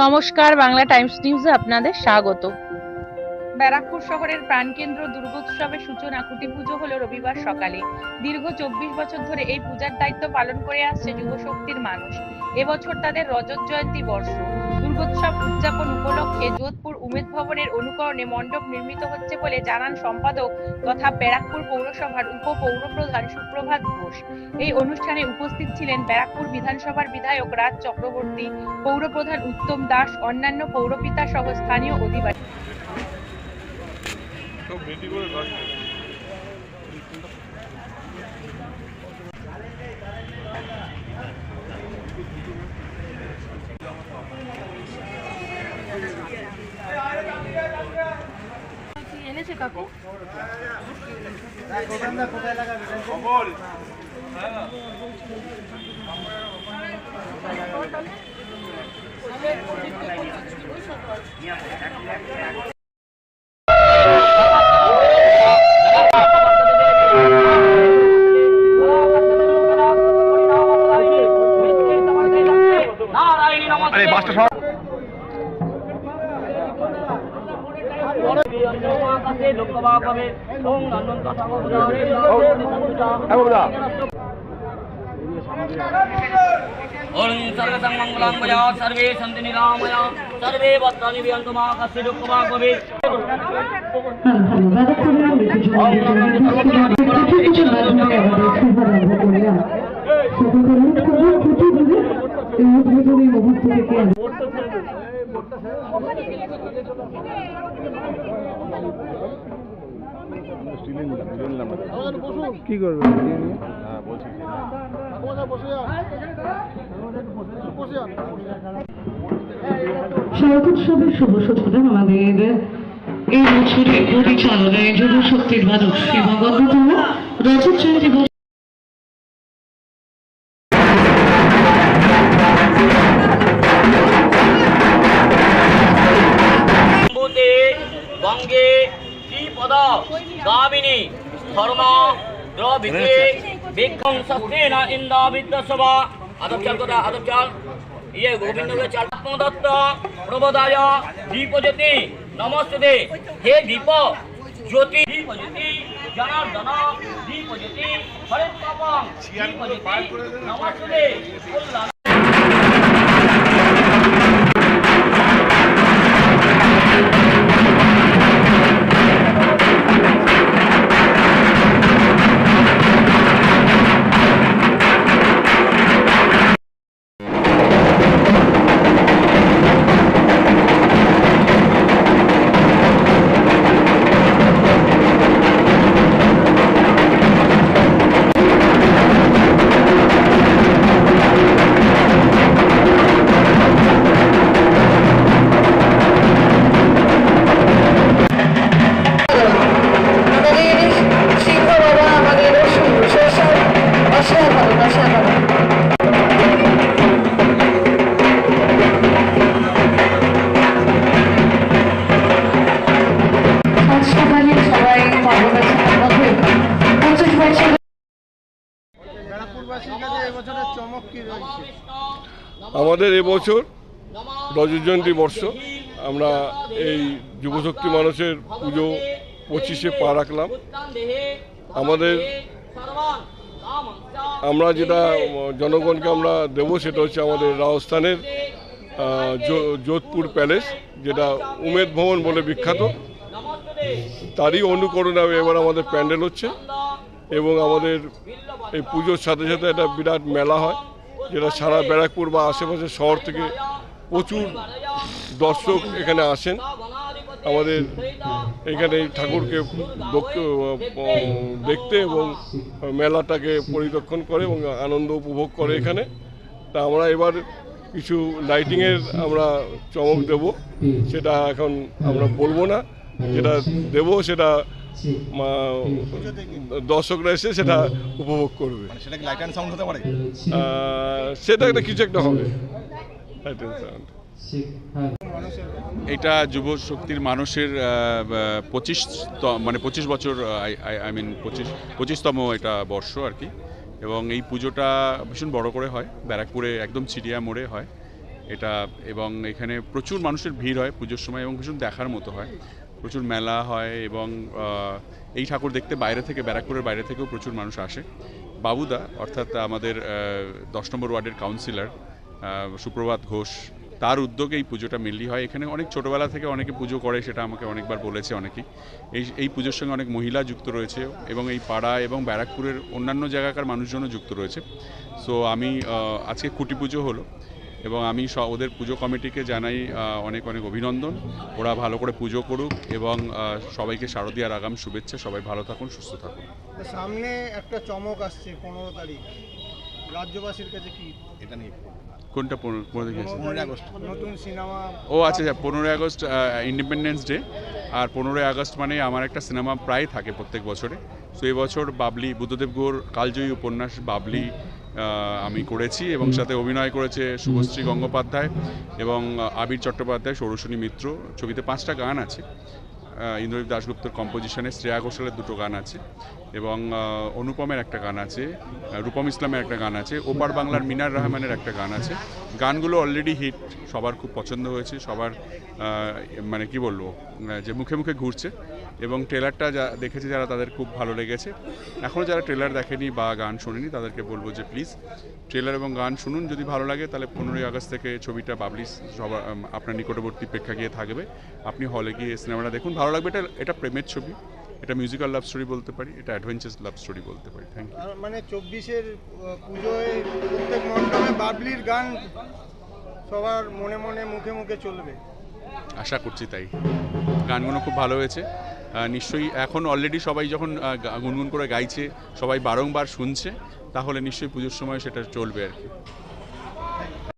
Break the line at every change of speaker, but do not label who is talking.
নমস্কার, বাংলা টাইমস নিউজে আপনাদের স্বাগত। ব্যারাকপুর শহরের প্রাণকেন্দ্র দুর্গোৎসবের সূচনা খুঁটি পুজো হলো রবিবার সকালে। দীর্ঘ চব্বিশ বছর ধরে এই পূজার দায়িত্ব পালন করে আসছে যুবশক্তির মানুষ। এবছর তাদের রজত জয়ন্তী বর্ষ। উপলক্ষে যোধপুর উমেদ ভবনের অনুকরণে মণ্ডপ নির্মিত হচ্ছে বলে জানান সম্পাদক তথা ব্যারাকপুর পৌরসভার উপপৌরপ্রধান সুপ্রভাত ঘোষ। এই অনুষ্ঠানে উপস্থিত ছিলেন ব্যারাকপুর বিধানসভার বিধায়ক রাজ চক্রবর্তী, পৌরপ্রধান উত্তম দাস, অন্যান্য পৌরপিতা সহ স্থানীয় অধিবাসী।
বলেছে কাকু?
আরে বাসটা
ভবে ওং অনন্ত সমুদায় ওং সর্বসং মঙ্গলং ভয়া সর্বে সন্তি নিরাময়া সর্বে মুহূর্ত থেকে
কি করবে? হ্যাঁ
উৎসবের শুভ সূচনা আমাদের। এই বছরে পরিচালনায় যুব শক্তির মানুষ এবং অন্যতম। রজত জয়ন্তী বর্ষ
গামিনী ধর্ম দ্রবিতে বিক্ষং সস্তেন ইন্দাবিদ্যসভা আদবচাল কথা আদবচাল ইয়ে গোবিন্দকে চাল দত্ত প্রবোদায় দীপজ্যোতি নমস্তে হে দীপ জ্যোতি দীপজ্যোতি জনার্দন দীপজ্যোতি হরে পাপম দীপজ্যোতি নমস্তে কল্যাণ
আমাদের
এবছর রজত জয়ন্তী বর্ষ। আমরা এই যুবশক্তি মানুষের পুজো পঁচিশে পা রাখলাম। আমাদের আমরা যেটা জনগণকে আমরা দেব সেটা হচ্ছে আমাদের রাজস্থানের যোধপুর প্যালেস, যেটা উমেদ ভবন বলে বিখ্যাত। তারই অনুকরণে এবার আমাদের প্যান্ডেল হচ্ছে এবং আমাদের এই পুজোর সাথে সাথে একটা বিরাট মেলা হয়। যেটা সারা ব্যারাকপুর বা আশেপাশের শহর থেকে প্রচুর দর্শক এখানে আসেন। আমাদের এখানে ঠাকুরকে দেখতে এবং মেলাটাকে পরিদর্শন করে এবং আনন্দ উপভোগ করে এখানে। তা আমরা এবার কিছু লাইটিংয়ের আমরা চমক দেব। সেটা এখন আমরা বলব না। যেটা দেব সেটা দর্শকরা এসে সেটা উপভোগ করবে।
সেটা কি লাইট অ্যান্ড সাউন্ড হতে পারে?
আহ, সেটা একটা কিছু একটা হবে। Sound।
এটা যুব শক্তির মানুষের পঁচিশ মানে পঁচিশ বছর আই মিন পঁচিশ পঁচিশতম এটা বর্ষ আর কি। এবং এই পুজোটা ভীষণ বড় করে হয়। ব্যারাকপুরে একদম চিড়িয়া মোড়ে হয়। এটা এবং এখানে প্রচুর মানুষের ভিড় হয় পুজোর সময় এবং ভীষণ দেখার মতো হয়। প্রচুর মেলা হয় এবং এই ঠাকুর দেখতে বাইরে থেকে, ব্যারাকপুরের বাইরে থেকেও প্রচুর মানুষ আসে। বাবুদা, অর্থাৎ আমাদের দশ নম্বর ওয়ার্ডের কাউন্সিলর সুপ্রভাত ঘোষ, তার উদ্যোগে এই পুজোটা মেনলি হয়। এখানে অনেক ছোটোবেলা থেকে অনেকে পুজো করে, সেটা আমাকে অনেকবার বলেছে অনেকেই। এই এই পুজোর সঙ্গে অনেক মহিলা যুক্ত রয়েছে এবং এই পাড়া এবং ব্যারাকপুরের অন্যান্য জায়গাকার মানুষজনও যুক্ত রয়েছে। সো আমি আজকে কুটি পুজো হলো। এবং আমি স- ওদের পুজো কমিটিকে জানাই অনেক অনেক অভিনন্দন। ওরা ভালো করে পুজো করুক এবং সবাইকে শারদীয়ার আগাম শুভেচ্ছা। সবাই ভালো থাকুন সুস্থ থাকুন।
সামনে একটা চমক আসছে পনেরো তারিখ। রাজ্যবাসীর কাছে কি?
এটা নিয়ে
কোনটা পনেরো তারিখে?
আগস্ট। নতুন সিনেমা।
ও আচ্ছা আচ্ছা পনেরোই আগস্ট ইন্ডিপেন্ডেন্স ডে আর পনেরোই আগস্ট মানে আমার একটা সিনেমা প্রায় থাকে প্রত্যেক বছরে। সো এবছর বাবলি বুদ্ধদেব গৌর কালজয়ী উপন্যাস বাবলি আমি করেছি এবং সাথে অভিনয় করেছে শুভশ্রী গঙ্গোপাধ্যায় এবং আবির চট্টোপাধ্যায় সৌরসনী মিত্র ছবিতে পাঁচটা গান আছে। ইন্দ্রজিৎ ইন্দ্রদীপ দাশগুপ্তর কম্পোজিশনে শ্রেয়া ঘোষালের দুটো গান আছে। এবং অনুপমের একটা গান আছে রূপম ইসলামের একটা গান আছে, ওপার বাংলার মিনার রহমানের একটা গান আছে। গানগুলো অলরেডি হিট সবার খুব পছন্দ হয়েছে, সবার মানে কি বলব যে মুখে মুখে ঘুরছে এবং ট্রেলারটা যা দেখেছে যারা তাদের খুব ভালো লেগেছে। এখনও যারা ট্রেলার দেখেনি বা গান শোনেনি, তাদেরকে বলব যে প্লিজ ট্রেলার এবং গান শুনুন, যদি ভালো লাগে তাহলে পনেরোই আগস্ট থেকে ছবিটা পাবলিশ সবার আপনার নিকটবর্তী প্রেক্ষাগৃহে থাকবে। আপনি হলে গিয়ে সিনেমাটা দেখুন, ভালো লাগবে, এটা এটা প্রেমের ছবি। এটা মিউজিক্যাল লাভ স্টোরি বলতে পারি এটা অ্যাডভেঞ্চার লাভ স্টোরি বলতে পারি থ্যাংক ইউ
মানে চব্বিশের পুজোয় প্রত্যেক মণ্ডপে বাবলির গান সবার মনে মনে মুখে মুখে চলবে।
আশা করছি তাই। গানগুলো খুব ভালো হয়েছে। নিশ্চয়ই এখন অলরেডি সবাই যখন গুনগুন করে গাইছে সবাই বারংবার শুনছে তাহলে নিশ্চয়ই পুজোর সময় সেটা চলবে আর কি।